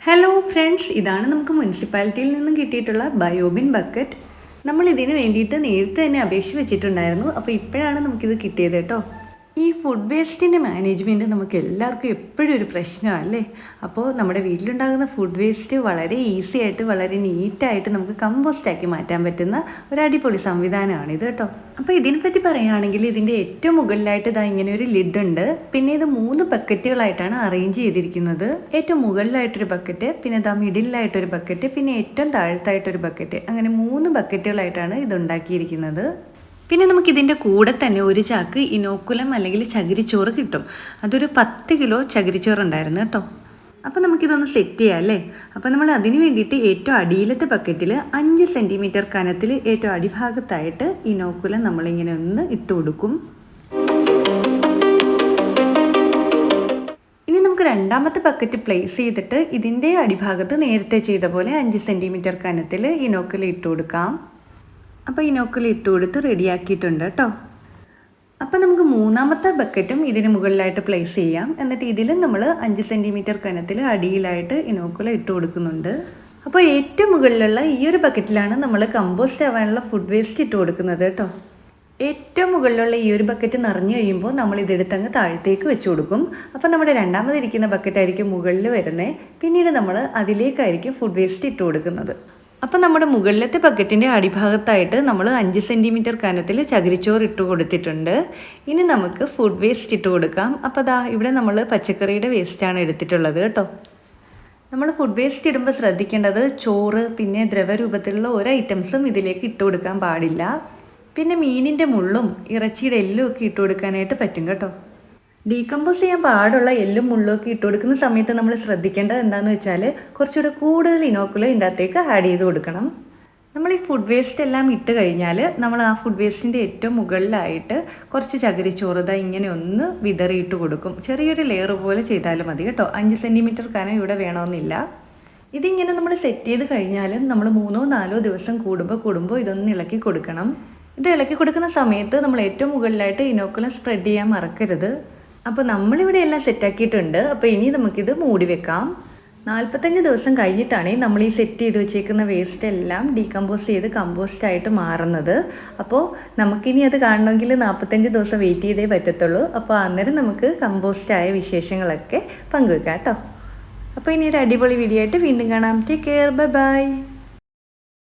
Hello friends ഇതാണ് നമുക്ക് മുനിസിപ്പാലിറ്റിയിൽ നിന്നും കിട്ടിയിട്ടുള്ള ബയോബിൻ ബക്കറ്റ് നമ്മൾ ഇതിന് വേണ്ടിയിട്ട് നേരത്തെ തന്നെ അപേക്ഷ വെച്ചിട്ടുണ്ടായിരുന്നു. അപ്പോൾ ഇപ്പോഴാണ് നമുക്കിത് കിട്ടിയത് കേട്ടോ. ഈ ഫുഡ് വേസ്റ്റിന്റെ മാനേജ്മെന്റ് നമുക്ക് എല്ലാവർക്കും എപ്പോഴും ഒരു പ്രശ്നമല്ലേ അപ്പോൾ നമ്മുടെ വീട്ടിലുണ്ടാകുന്ന ഫുഡ് വേസ്റ്റ് വളരെ ഈസി ആയിട്ട് വളരെ നീറ്റായിട്ട് നമുക്ക് കമ്പോസ്റ്റാക്കി മാറ്റാൻ പറ്റുന്ന ഒരു അടിപൊളി സംവിധാനമാണ് ഇത് കേട്ടോ. അപ്പോൾ ഇതിനെപ്പറ്റി പറയുകയാണെങ്കിൽ ഇതിന്റെ ഏറ്റവും മുകളിലായിട്ട് ഇതാ ഇങ്ങനെ ഒരു ലിഡ് ഉണ്ട്. പിന്നെ ഇത് മൂന്ന് ബക്കറ്റുകളായിട്ടാണ് അറേഞ്ച് ചെയ്തിരിക്കുന്നത്. ഏറ്റവും മുകളിലായിട്ടൊരു ബക്കറ്റ് പിന്നെ ഇതാ മിഡിലായിട്ടൊരു ബക്കറ്റ് പിന്നെ ഏറ്റവും താഴത്തായിട്ടൊരു ബക്കറ്റ് അങ്ങനെ മൂന്ന് ബക്കറ്റുകളായിട്ടാണ് ഇത് ഉണ്ടാക്കിയിരിക്കുന്നത്. പിന്നെ നമുക്ക് ഇതിന്റെ കൂടെ തന്നെ ഒരു ചാക്ക് ഇനോക്കുലം അല്ലെങ്കിൽ ചകിരിച്ചോറ് കിട്ടും. അതൊരു പത്ത് കിലോ ചകിരിച്ചോറ് ഉണ്ടായിരുന്നു കേട്ടോ. അപ്പോൾ നമുക്കിതൊന്ന് സെറ്റ് ചെയ്യാം അല്ലേ? അപ്പോൾ നമ്മൾ അതിന് വേണ്ടിയിട്ട് ഏറ്റവും അടിയിലത്തെ ബക്കറ്റിൽ അഞ്ച് സെന്റിമീറ്റർ കനത്തിൽ ഏറ്റവും അടിഭാഗത്തായിട്ട് ഇനോക്കുലം നമ്മളിങ്ങനെ ഒന്ന് ഇട്ട് കൊടുക്കും. ഇനി നമുക്ക് രണ്ടാമത്തെ ബക്കറ്റ് പ്ലേസ് ചെയ്തിട്ട് ഇതിന്റെ അടിഭാഗത്ത് നേരത്തെ ചെയ്ത പോലെ അഞ്ച് സെന്റിമീറ്റർ കനത്തിൽ ഇനോക്കുലം ഇട്ട് കൊടുക്കാം. അപ്പോൾ ഇനോക്കുലി ഇട്ട് കൊടുത്ത് റെഡിയാക്കിയിട്ടുണ്ട് കേട്ടോ. അപ്പോൾ നമുക്ക് മൂന്നാമത്തെ ബക്കറ്റും ഇതിന് മുകളിലായിട്ട് പ്ലേസ് ചെയ്യാം. എന്നിട്ട് ഇതിലും നമ്മൾ അഞ്ച് സെന്റിമീറ്റർ കനത്തിൽ അടിയിലായിട്ട് ഇനോക്കുല ഇട്ട് കൊടുക്കുന്നുണ്ട്. അപ്പോൾ ഏറ്റവും മുകളിലുള്ള ഈ ഒരു ബക്കറ്റിലാണ് നമ്മൾ കമ്പോസ്റ്റ് ആവാനുള്ള ഫുഡ് വേസ്റ്റ് ഇട്ട് കൊടുക്കുന്നത് കേട്ടോ. ഏറ്റവും മുകളിലുള്ള ഈ ഒരു ബക്കറ്റ് നിറഞ്ഞു കഴിയുമ്പോൾ നമ്മൾ ഇതെടുത്തങ്ങ് താഴത്തേക്ക് വെച്ച് കൊടുക്കും. അപ്പോൾ നമ്മുടെ രണ്ടാമതിരിക്കുന്ന ബക്കറ്റായിരിക്കും മുകളിൽ വരുന്നത് പിന്നീട് നമ്മൾ അതിലേക്കായിരിക്കും ഫുഡ് വേസ്റ്റ് ഇട്ട് കൊടുക്കുന്നത്. അപ്പോൾ നമ്മുടെ മുകളിലത്തെ ബക്കറ്റിന്റെ അടിഭാഗത്തായിട്ട് നമ്മൾ അഞ്ച് സെന്റിമീറ്റർ കനത്തിൽ ചകിരിച്ചോറ് ഇട്ട് കൊടുത്തിട്ടുണ്ട്. ഇനി നമുക്ക് ഫുഡ് വേസ്റ്റ് ഇട്ട് കൊടുക്കാം. അപ്പോൾ ദാ ഇവിടെ നമ്മൾ പച്ചക്കറിയുടെ വേസ്റ്റാണ് എടുത്തിട്ടുള്ളത് കേട്ടോ. നമ്മൾ ഫുഡ് വേസ്റ്റ് ഇടുമ്പോൾ ശ്രദ്ധിക്കേണ്ടത് ചോറ് പിന്നെ ദ്രവരൂപത്തിലുള്ള ഓരോ ഐറ്റംസും ഇതിലേക്ക് ഇട്ട് കൊടുക്കാൻ പാടില്ല. പിന്നെ മീനിന്റെ മുള്ളും ഇറച്ചിയുടെ എല്ലും ഒക്കെ ഇട്ട് കൊടുക്കാനായിട്ട് പറ്റും കേട്ടോ. ഡീകമ്പോസ് ചെയ്യാൻ പാടുള്ള എല്ലും മുള്ളൊക്കെ ഇട്ട് കൊടുക്കുന്ന സമയത്ത് നമ്മൾ ശ്രദ്ധിക്കേണ്ടത് എന്താണെന്ന് വെച്ചാൽ കുറച്ചുകൂടെ കൂടുതൽ ഇനോക്കുലം ഇതിന്റെ അകത്തേക്ക് ആഡ് ചെയ്ത് കൊടുക്കണം. നമ്മൾ ഈ ഫുഡ് വേസ്റ്റ് എല്ലാം ഇട്ട് കഴിഞ്ഞാൽ നമ്മൾ ആ ഫുഡ് വേസ്റ്റിന്റെ ഏറ്റവും മുകളിലായിട്ട് കുറച്ച് ചകിരിച്ചോറ് ഇങ്ങനെ ഒന്ന് വിതറിയിട്ട് കൊടുക്കും. ചെറിയൊരു ലെയർ പോലെ ചെയ്താലും മതി കേട്ടോ. അഞ്ച് സെന്റിമീറ്റർ കനം ഇവിടെ വേണമെന്നില്ല. ഇതിങ്ങനെ നമ്മൾ സെറ്റ് ചെയ്ത് കഴിഞ്ഞാലും നമ്മൾ മൂന്നോ നാലോ ദിവസം കൂടുമ്പോൾ കൂടുമ്പോൾ ഇതൊന്ന് ഇളക്കി കൊടുക്കണം. ഇത് ഇളക്കി കൊടുക്കുന്ന സമയത്ത് നമ്മൾ ഏറ്റവും മുകളിലായിട്ട് ഇനോക്കുലം സ്പ്രെഡ് ചെയ്യാൻ മറക്കരുത്. അപ്പോൾ നമ്മളിവിടെ എല്ലാം സെറ്റാക്കിയിട്ടുണ്ട് അപ്പോൾ ഇനി നമുക്കിത് മൂടി വെക്കാം. നാൽപ്പത്തഞ്ച് ദിവസം കഴിഞ്ഞിട്ടാണ് നമ്മൾ ഈ സെറ്റ് ചെയ്ത് വെച്ചേക്കുന്ന വേസ്റ്റ് എല്ലാം ഡീകമ്പോസ് ചെയ്ത് കമ്പോസ്റ്റ് ആയിട്ട് മാറുന്നത്. അപ്പോൾ നമുക്കിനി അത് കാണണമെങ്കിൽ നാൽപ്പത്തഞ്ച് ദിവസം വെയിറ്റ് ചെയ്തേ പറ്റത്തുള്ളൂ. അപ്പോൾ അന്നേരം നമുക്ക് കമ്പോസ്റ്റ് ആയ വിശേഷങ്ങളൊക്കെ പങ്കുവെക്കാം കേട്ടോ. അപ്പോൾ ഇനി ഒരു അടിപൊളി വീഡിയോ ആയിട്ട് വീണ്ടും കാണാം. Take care bye bye